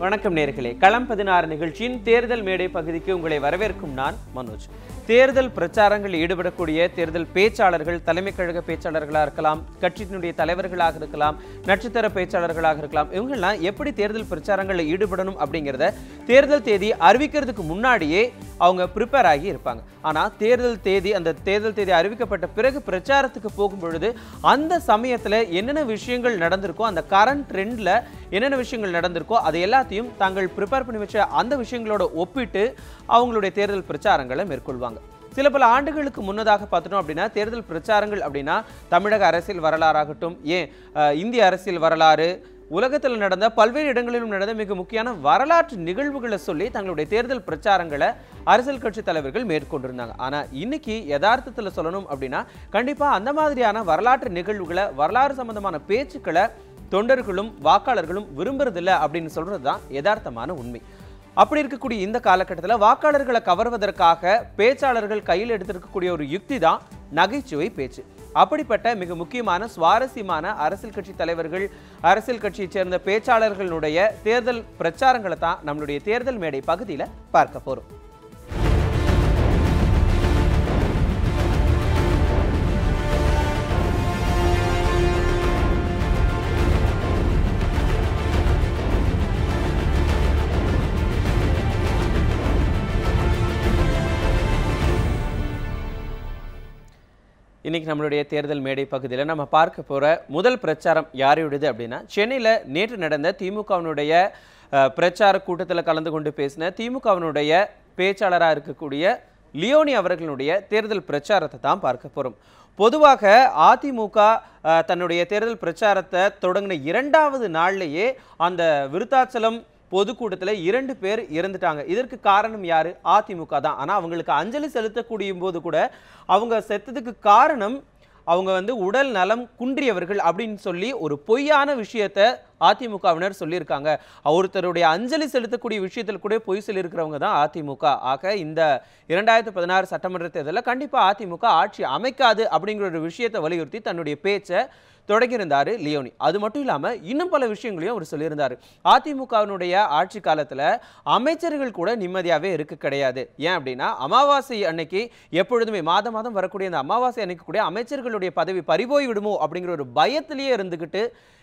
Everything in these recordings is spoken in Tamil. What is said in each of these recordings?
வணக்கம் நேர்களே. களம் பதினாறு நிகழ்ச்சியின் தேர்தல் மேடை பகுதிக்கு உங்களை வரவேற்கும் நான் மனோஜ். தேர்தல் பிரச்சாரங்களில் ஈடுபடக்கூடிய தேர்தல் பேச்சாளர்கள் தலைமை கழக பேச்சாளர்களாக இருக்கலாம் கட்சியினுடைய தலைவர்களாக இருக்கலாம் நட்சத்திர பேச்சாளர்களாக இருக்கலாம் இவங்கெல்லாம் எப்படி தேர்தல் பிரச்சாரங்களில் ஈடுபடணும் அப்படிங்கிறத தேர்தல் தேதி அறிவிக்கிறதுக்கு முன்னாடியே அவங்க ப்ரிப்பேர் ஆகி இருப்பாங்க. ஆனால் தேர்தல் தேதி அந்த தேர்தல் தேதி அறிவிக்கப்பட்ட பிறகு பிரச்சாரத்துக்கு போகும் பொழுது அந்த சமயத்தில் என்னென்ன விஷயங்கள் நடந்திருக்கோ அந்த கரண்ட் ட்ரெண்டில் என்னென்ன விஷயங்கள் நடந்திருக்கோ அது எல்லாத்தையும் தாங்கள் ப்ரிப்பேர் பண்ணி வச்ச அந்த விஷயங்களோட ஒப்பிட்டு அவங்களுடைய தேர்தல் பிரச்சாரங்களை மேற்கொள்வாங்க. சில பல ஆண்டுகளுக்கு முன்னதாக பார்த்துட்டோம் அப்படின்னா தேர்தல் பிரச்சாரங்கள் அப்படின்னா தமிழக அரசியல் வரலாறாகட்டும் ஏன் இந்திய அரசியல் வரலாறு உலகத்தில் நடந்த பல்வேறு இடங்களிலும் நடந்த மிக முக்கியமான வரலாற்று நிகழ்வுகளை சொல்லி தங்களுடைய தேர்தல் பிரச்சாரங்களை அரசியல் கட்சி தலைவர்கள் மேற்கொண்டிருந்தாங்க. ஆனால் இன்னைக்கு யதார்த்தத்தில் சொல்லணும் அப்படின்னா கண்டிப்பாக அந்த மாதிரியான வரலாற்று நிகழ்வுகளை வரலாறு சம்பந்தமான பேச்சுக்களை தொண்டர்களும் வாக்காளர்களும் விரும்புறதில்ல அப்படின்னு சொல்கிறது தான் யதார்த்தமான உண்மை. அப்படி இருக்கக்கூடிய இந்த காலகட்டத்தில் வாக்காளர்களை கவர்வதற்காக பேச்சாளர்கள் கையில் எடுத்திருக்கக்கூடிய ஒரு யுக்தி தான் நகைச்சுவை பேச்சு. அப்படிப்பட்ட மிக முக்கியமான சுவாரஸ்யமான அரசியல் கட்சி தலைவர்கள் அரசியல் கட்சியைச் சேர்ந்த பேச்சாளர்களுடைய தேர்தல் பிரச்சாரங்களை தான் நம்மளுடைய தேர்தல் மேடை பகுதியில் பார்க்க போகிறோம் இன்னைக்கு நம்மளுடைய தேர்தல் மேடை பகுதியில் நம்ம பார்க்க போகிற முதல் பிரச்சாரம் யாரையுடையது அப்படின்னா சென்னையில் நேற்று நடந்த திமுகவினுடைய பிரச்சார கூட்டத்தில் கலந்து கொண்டு பேசின திமுகவினுடைய பேச்சாளராக இருக்கக்கூடிய லியோனி அவர்களுடைய தேர்தல் பிரச்சாரத்தை தான் பார்க்க போகிறோம் பொதுவாக அதிமுக தன்னுடைய தேர்தல் பிரச்சாரத்தை தொடங்கின இரண்டாவது நாள்லேயே அந்த விருத்தாச்சலம் பொதுக்கூட்டத்தில் இரண்டு பேர் இறந்துட்டாங்க. இதற்கு காரணம் யார்? அதிமுக தான். ஆனால் அவங்களுக்கு அஞ்சலி செலுத்தக்கூடிய போது கூட அவங்க செத்ததுக்கு காரணம் அவங்க வந்து உடல் நலம் குன்றியவர்கள் அப்படின்னு சொல்லி ஒரு பொய்யான விஷயத்த அதிமுகவினர் சொல்லியிருக்காங்க. ஒருத்தருடைய அஞ்சலி செலுத்தக்கூடிய விஷயத்தில் கூட பொய் சொல்லியிருக்கிறவங்க தான் அதிமுக. ஆக இந்த இரண்டாயிரத்தி பதினாறு சட்டமன்ற தேர்தலில் கண்டிப்பாக அதிமுக ஆட்சி அமைக்காது அப்படிங்கிற ஒரு விஷயத்தை வலியுறுத்தி தன்னுடைய பேச்சை தொடங்கியிருந்தாரு லியோனி. அது மட்டும் இல்லாமல் இன்னும் பல விஷயங்களையும் அவர் சொல்லியிருந்தார். அதிமுகவினுடைய ஆட்சி காலத்தில் அமைச்சர்கள் கூட நிம்மதியாகவே இருக்க கிடையாது. ஏன் அப்படின்னா அமாவாசை அன்னைக்கு எப்பொழுதுமே மாதம் மாதம் வரக்கூடிய அந்த அமாவாசை அன்னைக்கு கூட அமைச்சர்களுடைய பதவி பறிபோய் விடுமோ அப்படிங்கிற ஒரு பயத்திலேயே இருந்துக்கிட்டு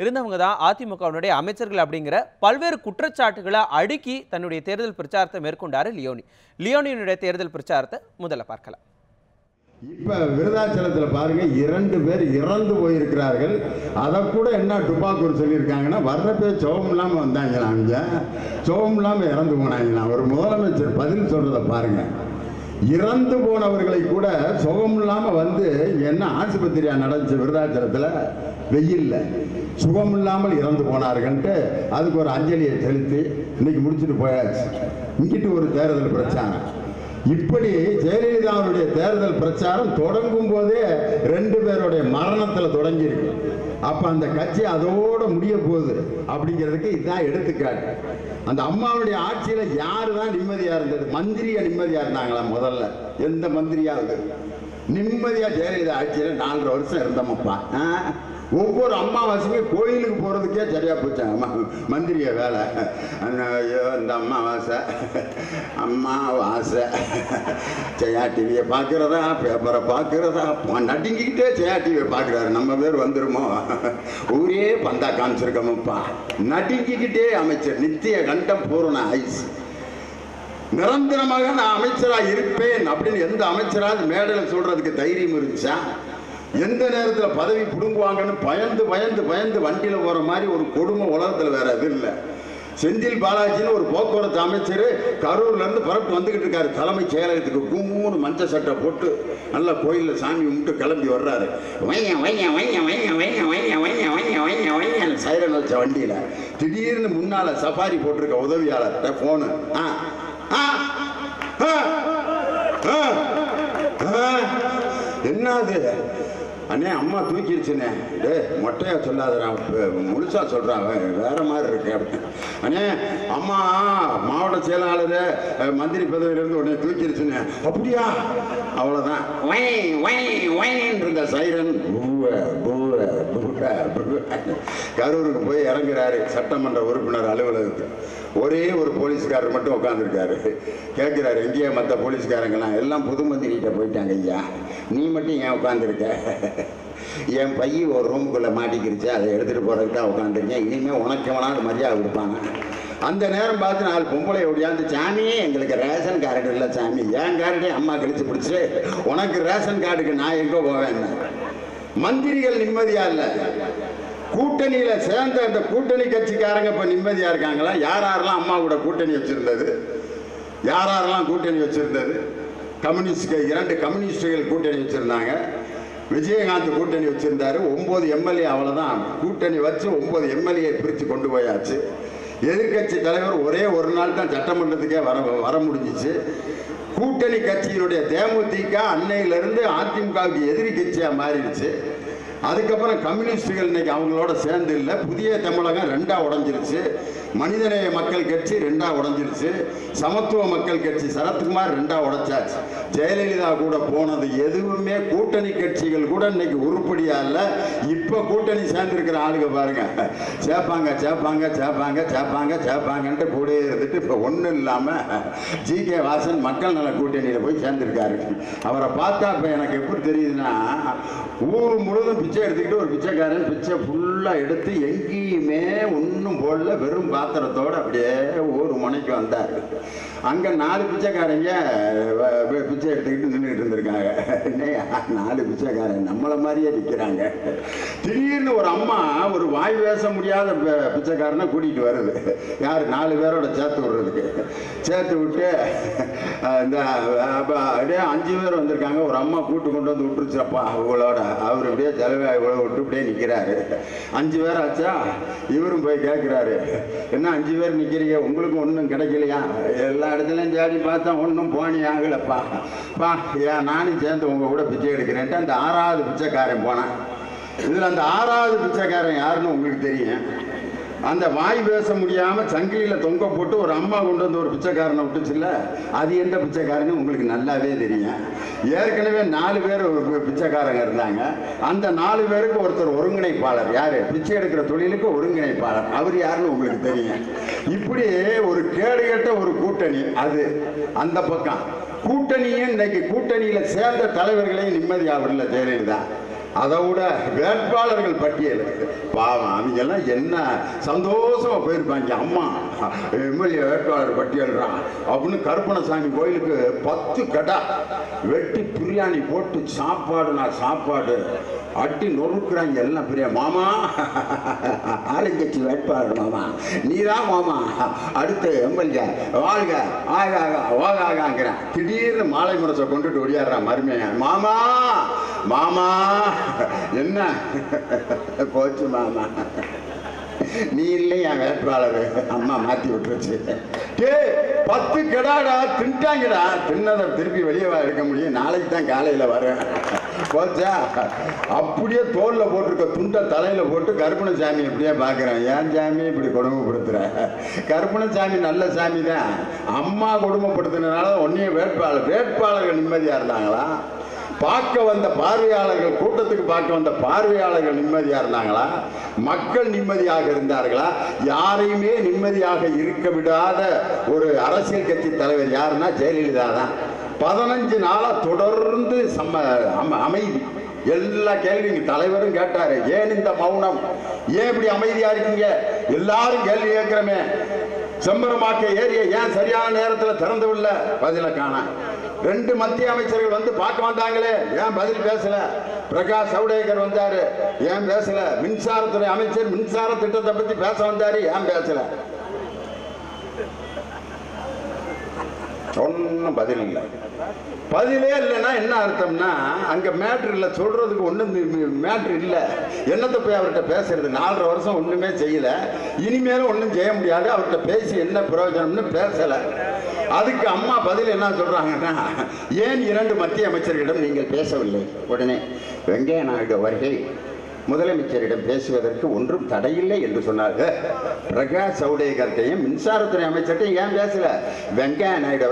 இருந்தவங்க தான் அதிமுகவினுடைய அமைச்சர்கள் அப்படிங்கிற பல்வேறு குற்றச்சாட்டுகளை அடுக்கி தன்னுடைய தேர்தல் பிரச்சாரத்தை மேற்கொண்டாரு லியோனி. லியோனியினுடைய தேர்தல் பிரச்சாரத்தை முதல்ல பார்க்கலாம். இப்ப விருதாச்சலத்தில் பாருங்க இரண்டு பேர் இறந்து போயிருக்கிறார்கள். அதை கூட என்ன துப்பாக்கூர் சொல்லியிருக்காங்கன்னா வர்றப்பே சோகம் இல்லாமல் வந்தாங்களாம் அங்கே சோகம் இல்லாமல் இறந்து போனாங்களாம். ஒரு முதலமைச்சர் பதில் சொல்றதை பாருங்க. இறந்து போனவர்களை கூட சுகம் இல்லாமல் வந்து என்ன ஆஸ்பத்திரியா நடந்துச்சு விருதாச்சலத்தில்? வெயில்ல. சுகம் இல்லாமல் இறந்து போனார்கள்ட்டு அதுக்கு ஒரு அஞ்சலியை செலுத்தி இன்னைக்கு முடிச்சுட்டு போயாச்சு. இங்கிட்டு ஒரு தேர்தல் பிரச்சாரம். இப்படி ஜெயலலிதாவுடைய தேர்தல் பிரச்சாரம் தொடங்கும் போதே ரெண்டு பேருடைய மரணத்தில் தொடங்கியிருக்கு. அப்போ அந்த கட்சி அதோட முடிய போகுது அப்படிங்கிறதுக்கு இதுதான் எடுத்துக்காட்டு. அந்த அம்மாவுடைய ஆட்சியில் யாரு தான் நிம்மதியாக இருந்தது? மந்திரியா நிம்மதியாக இருந்தாங்களா முதல்ல? எந்த மந்திரியாவது நிம்மதியாக ஜெயலலிதா ஆட்சியில் நாலரை வருஷம் இருந்தோமப்பா. ஆ? ஒவ்வொரு அமாவாசைக்கும் கோயிலுக்கு போகிறதுக்கே சரியா போச்சாங்க மந்திரிய வேலை. அண்ணா, ஐயோ இந்த அம்மாவாசை. அம்மாவாசை. ஜெயா டிவியை பார்க்குறதா? பேப்பரை பார்க்குறதா? நடுங்கிக்கிட்டே ஜெயா டிவியை பார்க்குறாரு. நம்ம பேர் வந்துருமோ? ஊரே பந்தா காமிச்சிருக்கோமப்பா. நடுங்கிக்கிட்டே அமைச்சர் நித்திய கண்டம் பூரண ஐஸ். நிரந்தரமாக நான் அமைச்சராக இருப்பேன் அப்படின்னு எந்த அமைச்சராவது மேடையில் சொல்கிறதுக்கு தைரியம் இருந்துச்சா? எந்த நேரத்தில் பதவி பிடுங்குவாங்கன்னு பயந்து பயந்து பயந்து வண்டியில் போகிற மாதிரி ஒரு கொடுமை உலகத்தில் வேற எதுவும் இல்லை. செந்தில் பாலாஜின்னு ஒரு போக்குவரத்து அமைச்சர் கரூர்லேருந்து புறப்பட்டு வந்துகிட்டு இருக்காரு. தலைமைச் செயலகத்துக்கு கும்முன்னு மஞ்ச சட்டை போட்டு நல்லா கோயிலில் சாமி கும்பிட்டு கிளம்பி வர்றாரு. வைங்க வைங்க வைங்க வைங்க வைங்க வைங்க வைங்க வைங்க வைங்க வைங்க சைரன் வச்ச வண்டியில் திடீர்னு முன்னால் சஃபாரி போட்டிருக்க உதவியாளர்கிட்ட ஃபோனு ஆ ஆ ஆ ஆ ஆ. என்னது அண்ணே அம்மா தூக்கிடுச்சுண்ணே டே மொட்டையாக சொல்லாதான் முழுசாக முழுசா சொல்றான் வேற மாதிரி இருக்கு அப்படின்னு. அண்ணே அம்மா மாவட்ட செயலாளர் மந்திரி பதவியிலேருந்து உடனே தூக்கிடுச்சுண்ணே அப்படியா? அவ்வளோதான் வை வை வைன்னு இருந்த சைரன் பூவ பூவ பூவ பூவ. கரூருக்கு போய் இறங்குறாரு சட்டமன்ற உறுப்பினர் அலுவலகத்துக்கு. ஒரே ஒரு போலீஸ்காரர் மட்டும் உட்காந்துருக்காரு கேட்குறாரு எங்கேயா மற்ற போலீஸ்காரங்களாம் எல்லாம் புது மந்திரிகிட்ட போயிட்டாங்க ஐயா. நீ மட்டும் ஏன் உட்காந்துருக்க என் பையன் ஒரு ரூமுக்குள்ளே மாட்டிக்கிருச்சு. அதை எடுத்துகிட்டு போகிறதுக்கு தான் உட்காந்துருக்கேன் இனிமேல் உனக்கு வேணாலும் மரியாதை கொடுப்பாங்க அந்த நேரம் பார்த்து நாலு பொம்பளை ஒடியாந்து சாமியே எங்களுக்கு ரேஷன் கார்டு இல்லை சாமி. என் கார்டே அம்மா கழிச்சு பிடிச்சி உனக்கு ரேஷன் கார்டுக்கு நான் எங்கே போவேன்? மந்திரிகள் நிம்மதியாக இல்லை. கூட்டணியில் சேர்ந்த அந்த கூட்டணி கட்சிக்காரங்க இப்போ நிம்மதியாக இருக்காங்களா? யார் யாரெல்லாம் அம்மா கூட கூட்டணி வச்சுருந்தது? யார் யாரெல்லாம் கூட்டணி வச்சுருந்தது? கம்யூனிஸ்ட் இரண்டு கம்யூனிஸ்டுகள் கூட்டணி வச்சுருந்தாங்க. விஜயகாந்த் கூட்டணி வச்சுருந்தாரு. ஒம்பது எம்எல்ஏ அவ்வளோதான் கூட்டணி வச்சு ஒம்பது எம்எல்ஏ பிரித்து கொண்டு போயாச்சு. எதிர்க்கட்சி தலைவர் ஒரே ஒரு நாள் தான் சட்டமன்றத்துக்கே வர வர முடிஞ்சிச்சு. கூட்டணி கட்சியினுடைய தேமுதிக அன்னையிலிருந்து அதிமுகவுக்கு எதிரி கட்சியாக மாறிடுச்சு. அதுக்கப்புறம் கம்யூனிஸ்டுகள் இன்னைக்கு அவங்களோட சேர்ந்து இல்லை. புதிய தமிழகம் ரெண்டாக உடஞ்சிருச்சு. மனிதநேய மக்கள் கட்சி ரெண்டா உடஞ்சிருச்சு. சமத்துவ மக்கள் கட்சி சரத்குமார் ரெண்டா உடைச்சாச்சு. ஜெயலலிதா கூட போனது எதுவுமே கூட்டணி கட்சிகள் கூட இன்னைக்கு உருப்படியா இல்லை. இப்போ கூட்டணி சேர்ந்துருக்கிற ஆளுங்க பாருங்க. சேப்பாங்க சேப்பாங்க சேப்பாங்க சேப்பாங்க சேப்பாங்கன்ட்டு கூட இருந்துட்டு இப்போ ஒன்றும் இல்லாமல் ஜி கே வாசன் மக்கள் நல கூட்டணியில் போய் சேர்ந்துருக்காரு. அவரை பார்த்தா இப்போ எனக்கு எப்படி தெரியுதுன்னா ஊர் முழுவதும் பிச்சை எடுத்துக்கிட்டு ஒரு பிச்சைக்காரன் பிச்சை ஃபுல்லாக எடுத்து எங்கேயும் ஒன்றும் போடல வெறும் பாத்திரத்தோடு அப்படியே ஊர் முனைக்கு வந்தார். அங்கே நாலு பிச்சைக்காரங்க பிச்சை எடுத்துக்கிட்டு நின்றுட்டு இருந்திருக்காங்க நாலு பிச்சைக்காரன் நம்மளை மாதிரியே நிற்கிறாங்க திடீர்னு ஒரு அம்மா ஒரு வாய் பேச முடியாத பிச்சைக்காரனை கூட்டிகிட்டு வருது. யார்? நாலு பேரோட சேர்த்து விடுறதுக்கு. சேர்த்து விட்டு இந்த அப்படியே அஞ்சு பேர் வந்திருக்காங்க. ஒரு அம்மா கூட்டு கொண்டு வந்து விட்டுருச்சப்பா அவங்களோட அவர் அப்படியே செலவை இவ்வளோ விட்டு அப்படியே நிற்கிறாரு அஞ்சு பேர் ஆச்சா? இவரும் போய் கேட்குறாரு என்ன அஞ்சு பேர் நிற்கிறீங்க உங்களுக்கு ஒன்றும் கிடைக்கலையா? எல்லா இடத்துலையும் தேடி பார்த்தா ஒன்றும் போனி ஆகலப்பா. வா ஏன் நானும் சேர்ந்து உங்கள் கூட பிச்சை எடுக்கிறேன்ட்டு அந்த ஆறாவது பிச்சைக்காரன் போனேன். இதில் அந்த ஆறாவது பிச்சைக்காரன் யாருன்னு உங்களுக்கு தெரியும். அந்த வாய் பேச முடியாம சங்கிலியில தொங்க போட்டு ஒரு அம்மா கொண்டு வந்து ஒரு பிச்சைக்காரனை விட்டுச்சுல்ல? அது எந்த பிச்சைக்காரன்னு உங்களுக்கு நல்லாவே தெரியும். ஏற்கனவே நாலு பேர் ஒரு பிச்சைக்காரங்க இருந்தாங்க. அந்த நாலு பேருக்கு ஒருத்தர் ஒருங்கிணைப்பாளர். யாரு? பிச்சை எடுக்கிற தொழிலுக்கு ஒருங்கிணைப்பாளர். அவர் யாருன்னு உங்களுக்கு தெரியும். இப்படி ஒரு கேடுகட்ட ஒரு கூட்டணி அது. அந்த பக்கம். கூட்டணியும் இன்னைக்கு கூட்டணியில சேர்ந்த தலைவர்களையும் நிம்மதியாக விடல ஜெயலலிதா அதை விட வேட்பாளர்கள் பட்டியல் பாவம் அவங்க எல்லாம் என்ன சந்தோஷமா போயிருப்பாங்க அம்மா. எம்எல்ஏ வேட்பாளர் பட்டியல்றான் அப்படின்னு கருப்பணசாமி கோயிலுக்கு பத்து கடா வெட்டி பிரியாணி போட்டு சாப்பாடு நான் சாப்பாடு. அட்டி நொறுக்குறாங்க எல்லாம் பெரிய மாமா. ஆளுங்கட்சி வேட்பாளர் மாமா. நீதான் மாமா. அடுத்து எம்எல்ஏ. வாழ்க. ஆக ஆக ஓக திடீர்னு மாலை முரசை கொண்டுட்டு ஓடியாடுறான் மருமையன் மாமா மாமா என்ன? போச்சு மாமா. நீ இல்லை என் வேட்பாளர். அம்மா மாத்தி விட்டுருச்சு. டே பத்து கெடாடா தின்ட்டாங்கடா. தின்னதை திருப்பி வெளியே வா எடுக்க முடியும். நாளைக்கு தான் காலையில் வரேன். போச்சா? அப்படியே தோலில் போட்டிருக்க துண்டை தலையில் போட்டு கருப்பண சாமி இப்படியே பார்க்குறேன் ஏன் சாமி இப்படி கொடுமைப்படுத்துகிற கருப்பண சாமி நல்ல சாமி தான் அம்மா கொடுமைப்படுத்தினால ஒன்றையும் வேட்பாளர் வேட்பாளர்கள் நிம்மதியாக இருந்தாங்களா? பார்க்க வந்த பார்வையாளர்கள் கூட்டத்துக்கு பார்க்க வந்த பார்வையாளர்கள் நிம்மதியாக இருந்தாங்களா? மக்கள் நிம்மதியாக இருந்தார்களா? யாரையுமே நிம்மதியாக இருக்க விடாத ஒரு அரசியல் கட்சி தலைவர் யாருன்னா ஜெயலலிதா தான். பதினஞ்சு நாளாக தொடர்ந்து சம்ம அமைதி. எல்லா கேள்வியும் தலைவரும் கேட்டார். ஏன் இந்த மௌனம்? ஏன் இப்படி அமைதியாக இருக்கீங்க? எல்லாரும் கேள்வி கேட்குறமே. செம்பரமாக்க ஏரிய ஏன் சரியான நேரத்தில் திறந்து விடல? பதில காண. ரெண்டு மத்திய அமைச்சர்கள் வந்து பார்க்க வந்தாங்களே ஏன் பதில் பேசல? பிரகாஷ் ஜவடேகர் வந்தாரு. ஏன் பேசல? மின்சாரத்துறை அமைச்சர் மின்சார திட்டத்தை பத்தி பேச வந்தாரு. ஏன் பேசல? ஒன்றும் பதில் இல்லை. பதிலே இல்லைன்னா என்ன அர்த்தம்னா அங்க மேட்ரு இல்லை சொல்றதுக்கு ஒன்றும் மேட்ரு இல்லை. என்னத்தை போய் அவர்கிட்ட பேசுறது? நாலரை வருஷம் ஒண்ணுமே செய்யல. இனிமேலும் ஒன்றும் செய்ய முடியாது. அவர்கிட்ட பேசி என்ன பிரயோஜனம்னு பேசலை. அதுக்கு அம்மா பதில் என்ன சொல்றாங்கன்னா ஏன் இரண்டு மத்திய அமைச்சர்களிடம் நீங்கள் பேசவில்லை? உடனே வெங்கைய நாயுடு அவர்கள் முதலமைச்சரிடம் பேசுவதற்கு ஒன்றும் தடையில்லை என்று சொன்னார்கள் பிரகாஷ் ஜவடேகர்ட்டையும் மின்சாரத்துறை அமைச்சர்கிட்டையும் ஏன் பேசல? வெங்கையா நாயுடு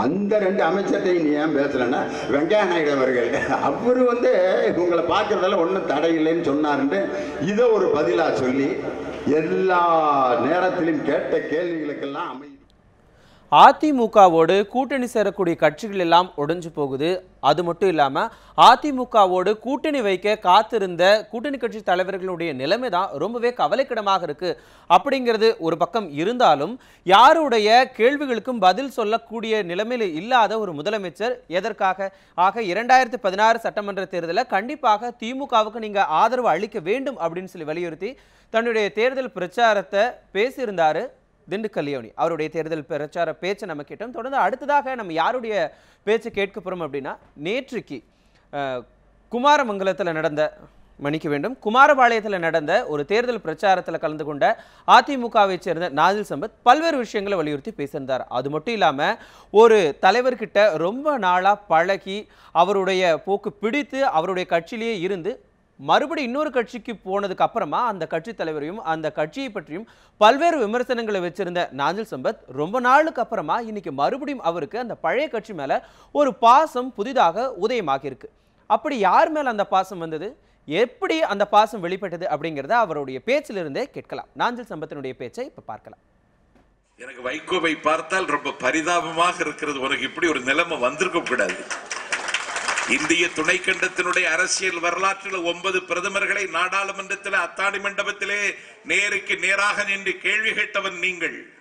அந்த ரெண்டு அமைச்சர்கிட்டையும் நீ ஏன் பேசலன்னா வெங்கையா நாயுடு அவர்கள் அவர் வந்து உங்களை பார்க்கறதால ஒன்றும் தடையில்லைன்னு சொன்னார்ன்ட்டு இதை ஒரு பதிலாக சொல்லி எல்லா நேரத்திலும் கேட்ட கேள்விகளுக்கெல்லாம் அமை அதிமுகவோடு கூட்டணி சேரக்கூடிய கட்சிகள் எல்லாம் உடைஞ்சு போகுது. அது மட்டும் இல்லாமல் அதிமுகவோடு கூட்டணி வைக்க காத்திருந்த கூட்டணி கட்சி தலைவர்களுடைய நிலைமை தான் ரொம்பவே கவலைக்கிடமாக இருக்கு. அப்படிங்கிறது ஒரு பக்கம் இருந்தாலும் யாருடைய கேள்விகளுக்கும் பதில் சொல்லக்கூடிய நிலைமையில் இல்லாத ஒரு முதலமைச்சர் எதற்காக? ஆக இரண்டாயிரத்தி பதினாறு சட்டமன்ற தேர்தலில் கண்டிப்பாக திமுகவுக்கு நீங்க ஆதரவு அளிக்க வேண்டும் அப்படின்னு சொல்லி வலியுறுத்தி தன்னுடைய தேர்தல் பிரச்சாரத்தை பேசியிருந்தாரு. திண்டுக்கல் லியோனி அவருடைய தேர்தல் பிரச்சார பேச்சை நம்ம கேட்டோம். தொடர்ந்து அடுத்ததாக நம்ம யாருடைய பேச்சை கேட்க போகிறோம் அப்படின்னா நேற்றுக்கு குமாரமங்கலத்தில் நடந்த மன்னிக்க வேண்டும் குமாரபாளையத்தில் நடந்த ஒரு தேர்தல் பிரச்சாரத்தில் கலந்து கொண்ட அதிமுகவை சேர்ந்த நாதில் சம்பத் பல்வேறு விஷயங்களை வலியுறுத்தி பேசியிருந்தார். அது மட்டும் இல்லாமல் ஒரு தலைவர்கிட்ட ரொம்ப நாளாக பழகி அவருடைய போக்கு பிடித்து அவருடைய கட்சியிலேயே இருந்து மறுபடி இன்னொரு கட்சிக்கு போனதுக்கு அப்புறமா அந்த கட்சி தலைவரையும் அந்த கட்சியை பற்றியும் பல்வேறு விமர்சனங்களை வச்சிருந்த நாஞ்சில் சம்பத் ரொம்ப நாளுக்கு அப்புறமா இன்னைக்கு மறுபடியும் அவருக்கு அந்த பழைய கட்சி மேல ஒரு பாசம் புதிதாக உதயமாகியிருக்கு. அப்படி யார் மேல அந்த பாசம் வந்தது? எப்படி அந்த பாசம் வெளிப்பட்டது அப்படிங்கிறத அவருடைய பேச்சிலிருந்தே கேட்கலாம். நாஞ்சில் சம்பத்தினுடைய பேச்சை இப்ப பார்க்கலாம். எனக்கு வைகோவை பார்த்தால் ரொம்ப பரிதாபமாக இருக்கிறது. உனக்கு இப்படி ஒரு நிலைமை வந்திருக்க கூடாது. இந்திய துணைக்கண்டத்தினுடைய அரசியல் வரலாற்றில் ஒன்பது பிரதமர்களை நாடாளுமன்றத்தில் அத்தாடி மண்டபத்திலே நேருக்கு நேராக நின்று கேள்வி கேட்டவன் நீங்கள்.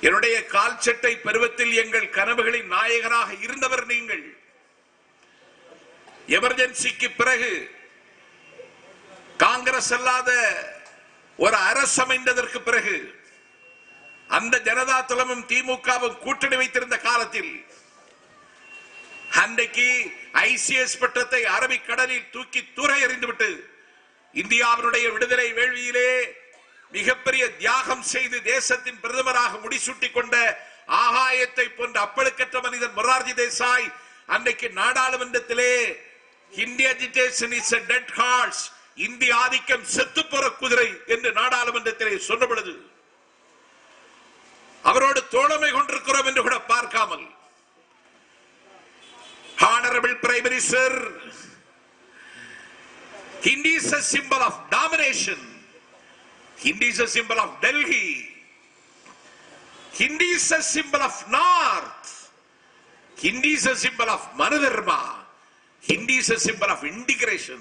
என்னுடைய கால் சட்டை பருவத்தில் எங்கள் கனவுகளின் நாயகனாக இருந்தவர் நீங்கள். எமர்ஜென்சிக்கு பிறகு காங்கிரஸ் அல்லாத ஒரு அரசு அமைந்ததற்கு பிறகு அந்த ஜனதா தளமும் திமுகவும் கூட்டணி வைத்திருந்த காலத்தில் அன்றைக்கு ஐசிஎஸ் பட்டத்தை அரபிக்கடலில் தூக்கி தூர எறிந்துவிட்டு இந்தியாவினுடைய விடுதலை வேள்வியிலே மிகப்பெரிய தியாகம் செய்து தேசத்தின் பிரதமராக முடிசூட்டி கொண்ட ஆகாயத்தை போன்ற அப்பழுக்கற்ற மனிதன் மொரார்ஜி தேசாய் அன்றைக்கு நாடாளுமன்றத்திலே இந்திய இந்திய ஆதிக்கம் செத்து போற குதிரை என்று நாடாளுமன்றத்திலே சொன்ன பொழுது அவரோடு தோழமை கொண்டிருக்கிறோம் Prime Minister, Hindi is a symbol of domination. Hindi is a symbol of Delhi. Hindi is a symbol of North. Hindi is a symbol of Manadharma. Hindi is a symbol of integration.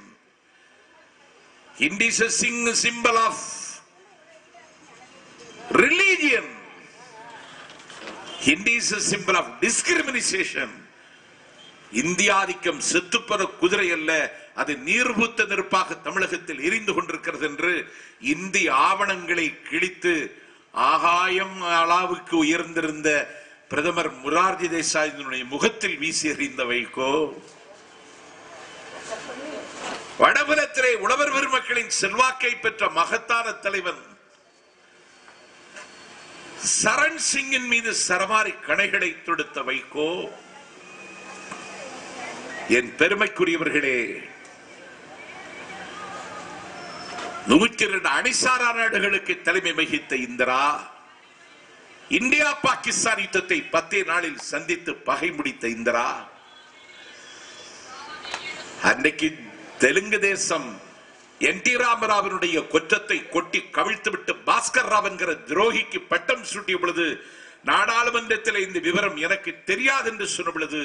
Hindi is a symbol of religion. Hindi is a symbol of discrimination. இந்தியாதிக்கம் செத்துப்பற குதிரை அல்ல அது நீர்பூத்த நெருப்பாக தமிழகத்தில் எரிந்து கொண்டிருக்கிறது என்று இந்திய ஆவணங்களை கிழித்து ஆகாயம் அளவுக்கு உயர்ந்திருந்த பிரதமர் முரார்ஜி தேசாயினுடைய முகத்தில் வீசி எறிந்த வைகோ. வடபுலத்திலே உழவர் பெருமக்களின் செல்வாக்கை பெற்ற மகத்தான தலைவன் சரண் சிங்கின் மீது சரமாரி கணைகளை தொடுத்த வைகோ. என் பெருமைக்குரியவர்களே நூற்றி இரண்டு அணிசாரா நாடுகளுக்கு தலைமை வகித்த இந்திரா இந்தியா பாகிஸ்தான் யுத்தத்தை பத்தே நாளில் சந்தித்து பகை முடித்த இந்திரா அன்னைக்கு தெலுங்கு தேசம் என் டி ராமராவனுடைய கொற்றத்தை கொட்டி கவிழ்த்துவிட்டு பாஸ்கர் ராவ் என்கிற துரோகிக்கு பட்டம் சூட்டிய பொழுது நாடாளுமன்றத்தில் இந்த விவரம் எனக்கு தெரியாது என்று சொன்ன பொழுது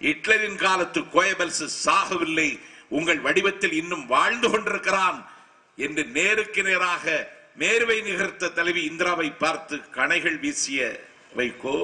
ஹிட்லரின் காலத்து கோயபல்ஸ் சாகவில்லை. உங்கள் வடிவத்தில் இன்னும் வாழ்ந்து கொண்டிருக்கிறான் என்று நேருக்கு நேராக மேர்வை நிகர்த்த தலைவி இந்திராவை பார்த்து கணைகள் வீசிய வைகோ